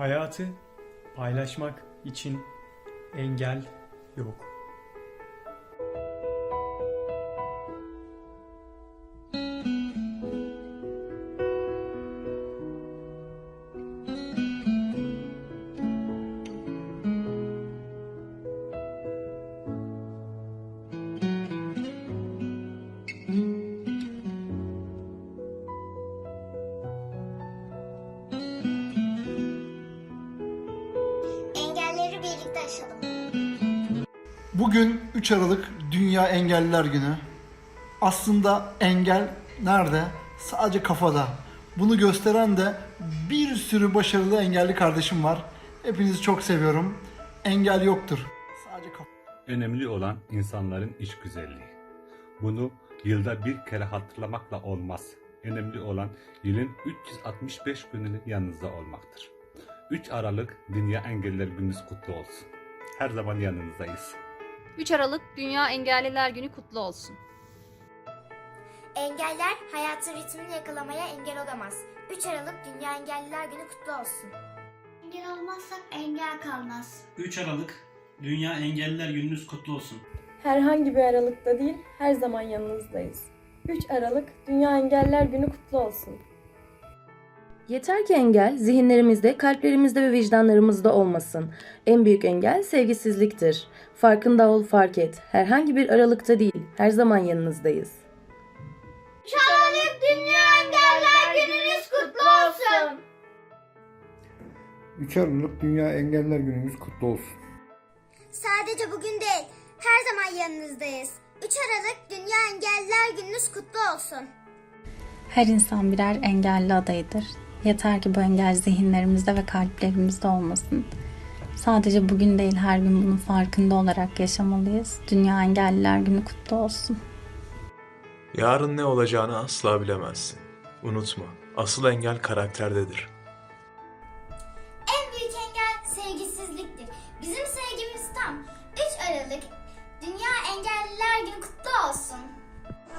Hayatı paylaşmak için engel yok. Bugün 3 Aralık Dünya Engelliler Günü. Aslında engel nerede? Sadece kafada. Bunu gösteren de bir sürü başarılı engelli kardeşim var. Hepinizi çok seviyorum. Engel yoktur. Sadece kafa. Önemli olan insanların iş güzelliği. Bunu yılda bir kere hatırlamakla olmaz. Önemli olan yılın 365 gününün yanınızda olmaktır. 3 Aralık Dünya Engelliler Gününüz kutlu olsun. Her zaman yanınızdayız. 3 Aralık Dünya Engelliler Günü kutlu olsun. Engeller hayatın ritmini yakalamaya engel olamaz. 3 Aralık Dünya Engelliler Günü kutlu olsun. Engel olmazsak engel kalmaz. 3 Aralık Dünya Engelliler Gününüz kutlu olsun. Herhangi bir aralıkta değil, her zaman yanınızdayız. 3 Aralık Dünya Engeller Günü kutlu olsun. Yeter ki engel zihinlerimizde, kalplerimizde ve vicdanlarımızda olmasın. En büyük engel sevgisizliktir. Farkında ol, fark et. Herhangi bir aralıkta değil, her zaman yanınızdayız. 3 Aralık Dünya Engeller Gününüz kutlu olsun. 3 Aralık Dünya Engeller Günümüz kutlu olsun. Sadece bugün değil, her zaman yanınızdayız. 3 Aralık Dünya Engelliler Gününüz kutlu olsun. Her insan birer engelli adayıdır. Yeter ki bu engel zihinlerimizde ve kalplerimizde olmasın. Sadece bugün değil her gün bunun farkında olarak yaşamalıyız. Dünya Engelliler Günü kutlu olsun. Yarın ne olacağını asla bilemezsin. Unutma, asıl engel karakterdedir. En büyük engel sevgisizliktir. Bizim sevgimiz tam. 3 Aralık Dünya Engelliler Günü kutlu olsun.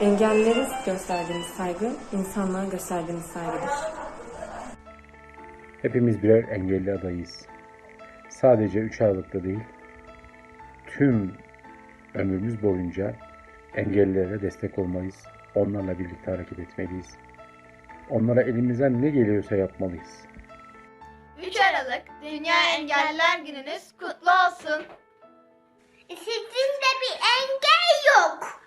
Engellere gösterdiğimiz saygı, insanlığa gösterdiğimiz saygıdır. Hepimiz birer engelli adayız. Sadece 3 Aralık'ta değil, tüm ömrümüz boyunca engellilere destek olmalıyız. Onlarla birlikte hareket etmeliyiz. Onlara elimizden ne geliyorsa yapmalıyız. 3 Aralık Dünya Engelliler Gününüz kutlu olsun. Sizin bir engel yok.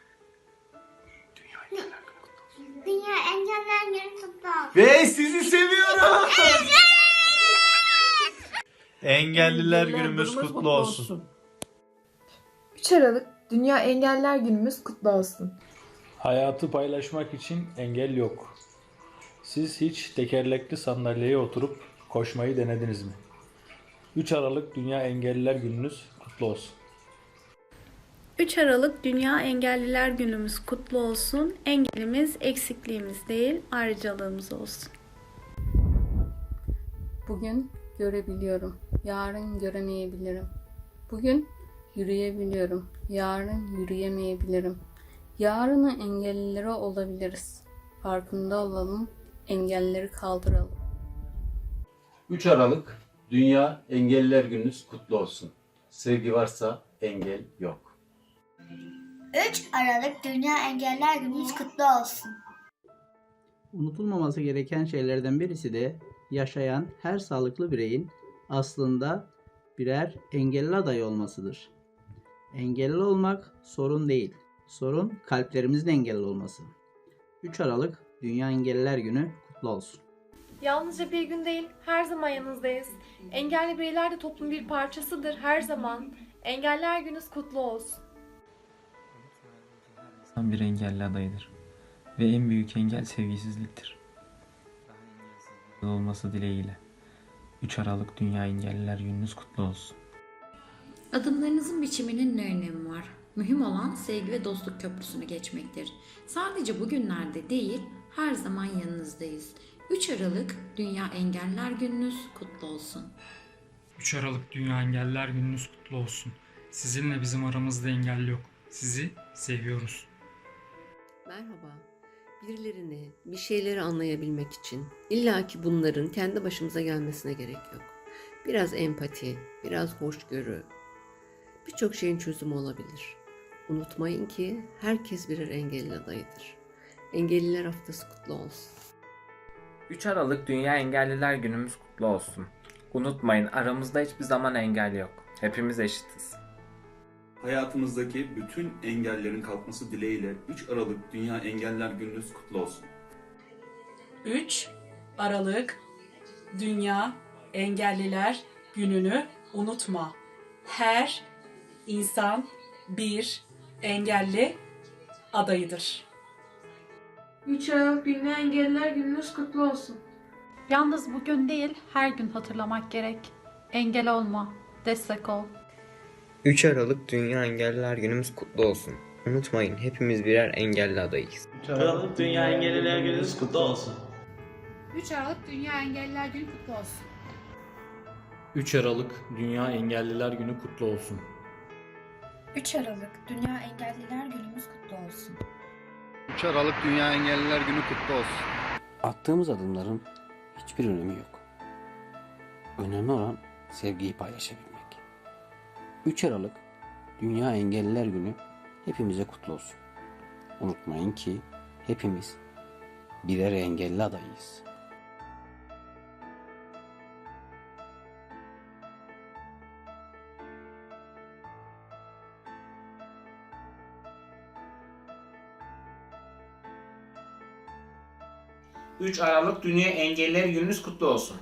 Dünya Engeller Günü kutlu olsun. Ve sizi seviyorum. Engelliler Günümüz kutlu olsun. 3 Aralık Dünya Engeller Günümüz kutlu olsun. Hayatı paylaşmak için engel yok. Siz hiç tekerlekli sandalyeye oturup koşmayı denediniz mi? 3 Aralık Dünya Engelliler Gününüz kutlu olsun. 3 Aralık Dünya Engelliler Günümüz kutlu olsun. Engelimiz eksikliğimiz değil, ayrıcalığımız olsun. Bugün görebiliyorum. Yarın göremeyebilirim. Bugün yürüyebiliyorum. Yarın yürüyemeyebilirim. Yarını engellilere olabiliriz. Farkında olalım. Engelleri kaldıralım. 3 Aralık Dünya Engelliler Gününüz kutlu olsun. Sevgi varsa engel yok. 3 Aralık Dünya Engeller Gününüz kutlu olsun. Unutulmaması gereken şeylerden birisi de yaşayan her sağlıklı bireyin aslında birer engelli adayı olmasıdır. Engelli olmak sorun değil. Sorun kalplerimizin engelli olması. 3 Aralık Dünya Engelliler Günü kutlu olsun. Yalnızca bir gün değil, her zaman yanınızdayız. Engelli bireyler de toplumun bir parçasıdır her zaman. Engeller Gününüz kutlu olsun. İnsan bir engelli adayıdır. Ve en büyük engel sevgisizliktir. Olması dileğiyle. 3 Aralık Dünya Engelliler Gününüz kutlu olsun. Adımlarınızın biçiminin ne önemi var? Mühim olan sevgi ve dostluk köprüsünü geçmektir. Sadece bugünlerde değil, her zaman yanınızdayız. 3 Aralık Dünya Engeller Gününüz kutlu olsun. 3 Aralık Dünya Engelliler Gününüz kutlu olsun. Sizinle bizim aramızda engel yok. Sizi seviyoruz. Merhaba. Birilerini, bir şeyleri anlayabilmek için illaki bunların kendi başımıza gelmesine gerek yok. Biraz empati, biraz hoşgörü, birçok şeyin çözümü olabilir. Unutmayın ki herkes birer engelli adayıdır. Engelliler Haftası kutlu olsun. 3 Aralık Dünya Engelliler Günümüz kutlu olsun. Unutmayın aramızda hiçbir zaman engel yok. Hepimiz eşitiz. Hayatımızdaki bütün engellerin kalkması dileğiyle 3 Aralık Dünya Engeller Gününüz kutlu olsun. 3 Aralık Dünya Engelliler Günü'nü unutma. Her insan bir engelli adayıdır. 3 Aralık Dünya Engelliler Gününüz kutlu olsun. Yalnız bugün değil, her gün hatırlamak gerek. Engel olma, destek ol. 3 Aralık Dünya Engelliler Günümüz kutlu olsun. Unutmayın hepimiz birer engelli adayız. 3 Aralık Dünya Engelliler Gününüz kutlu olsun. 3 Aralık Dünya Engelliler Günü kutlu olsun. 3 Aralık Dünya Engelliler Günü kutlu olsun. 3 Aralık Dünya Engelliler Günümüz kutlu olsun. 3 Aralık Dünya Engelliler Günü kutlu olsun. Attığımız adımların hiçbir önemi yok. Önemli olan sevgiyi paylaşabilmek. 3 Aralık Dünya Engelliler Günü hepimize kutlu olsun. Unutmayın ki hepimiz birer engelli adayız. Üç Aralık Dünya Engelliler Gününüz kutlu olsun.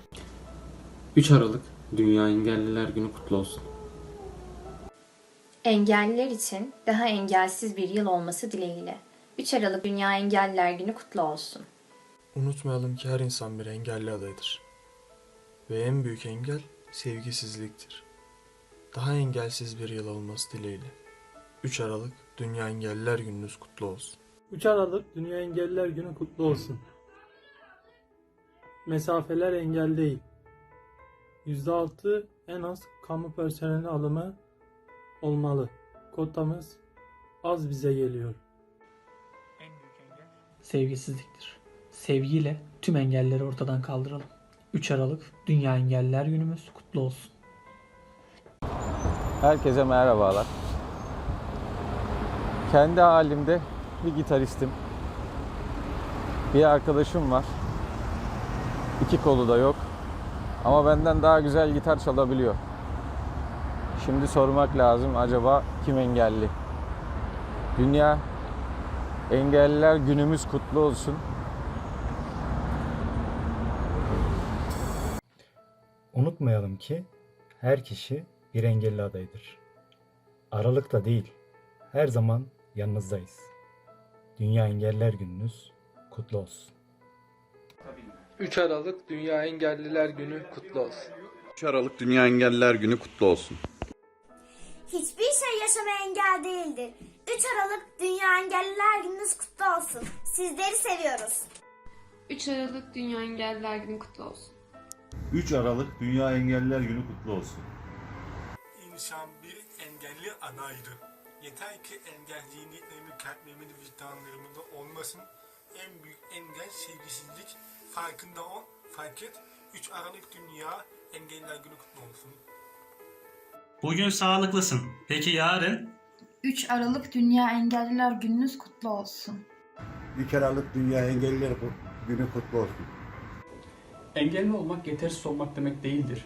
3 Aralık Dünya Engelliler Günü kutlu olsun. Engelliler için daha engelsiz bir yıl olması dileğiyle. 3 Aralık Dünya Engelliler Günü kutlu olsun. Unutmayalım ki her insan bir engelli adayıdır. Ve en büyük engel sevgisizliktir. Daha engelsiz bir yıl olması dileğiyle. 3 Aralık Dünya Engelliler Gününüz kutlu olsun. 3 Aralık Dünya Engelliler Günü kutlu olsun. Mesafeler engel değil. %6 en az kamu personeli alımı olmalı. Kotamız az bize geliyor. Sevgisizliktir. Sevgiyle tüm engelleri ortadan kaldıralım. 3 Aralık Dünya Engelliler Günümüz kutlu olsun. Herkese merhabalar. Kendi halimde bir gitaristim. Bir arkadaşım var. İki kolu da yok. Ama benden daha güzel gitar çalabiliyor. Şimdi sormak lazım acaba kim engelli? Dünya Engelliler Günümüz kutlu olsun. Unutmayalım ki her kişi bir engelli adayıdır. Aralıkta değil, her zaman yanınızdayız. Dünya Engelliler Gününüz kutlu olsun. 3 Aralık Dünya Engelliler Günü kutlu olsun. 3 Aralık Dünya Engelliler Günü kutlu olsun. Hiçbir şey yaşamaya engel değildir. 3 Aralık Dünya Engelliler Gününüz kutlu olsun. Sizleri seviyoruz. 3 Aralık Dünya Engelliler Günü kutlu olsun. 3 Aralık Dünya Engelliler Günü kutlu olsun. İnsan bir engelli adaydır. Yeter ki engelliliklerimi kalplerimin vicdanlarımda olmasın. En büyük engel sevgisizlik. Farkında ol, fark et. 3 Aralık Dünya Engelliler Günü kutlu olsun. Bugün sağlıklısın. Peki yarın? 3 Aralık Dünya Engelliler Gününüz kutlu olsun. 3 Aralık Dünya Engelliler Günü kutlu olsun. Engelli olmak yetersiz olmak demek değildir.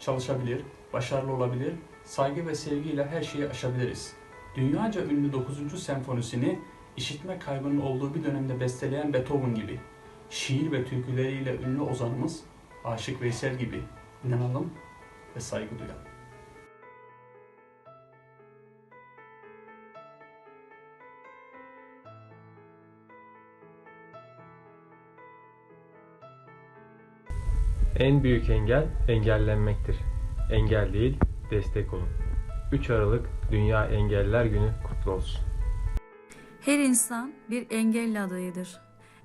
Çalışabilir, başarılı olabilir, saygı ve sevgiyle her şeyi aşabiliriz. Dünyaca ünlü 9. senfonisini işitme kaybının olduğu bir dönemde besteleyen Beethoven gibi, şiir ve türküleriyle ünlü ozanımız Aşık Veysel gibi inanalım ve saygı duyalım. En büyük engel engellenmektir. Engel değil, destek olun. 3 Aralık Dünya Engelliler Günü kutlu olsun. Her insan bir engelli adayıdır.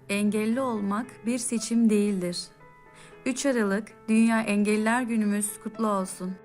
Engelli olmak bir seçim değildir. 3 Aralık Dünya Engelliler Günümüz kutlu olsun.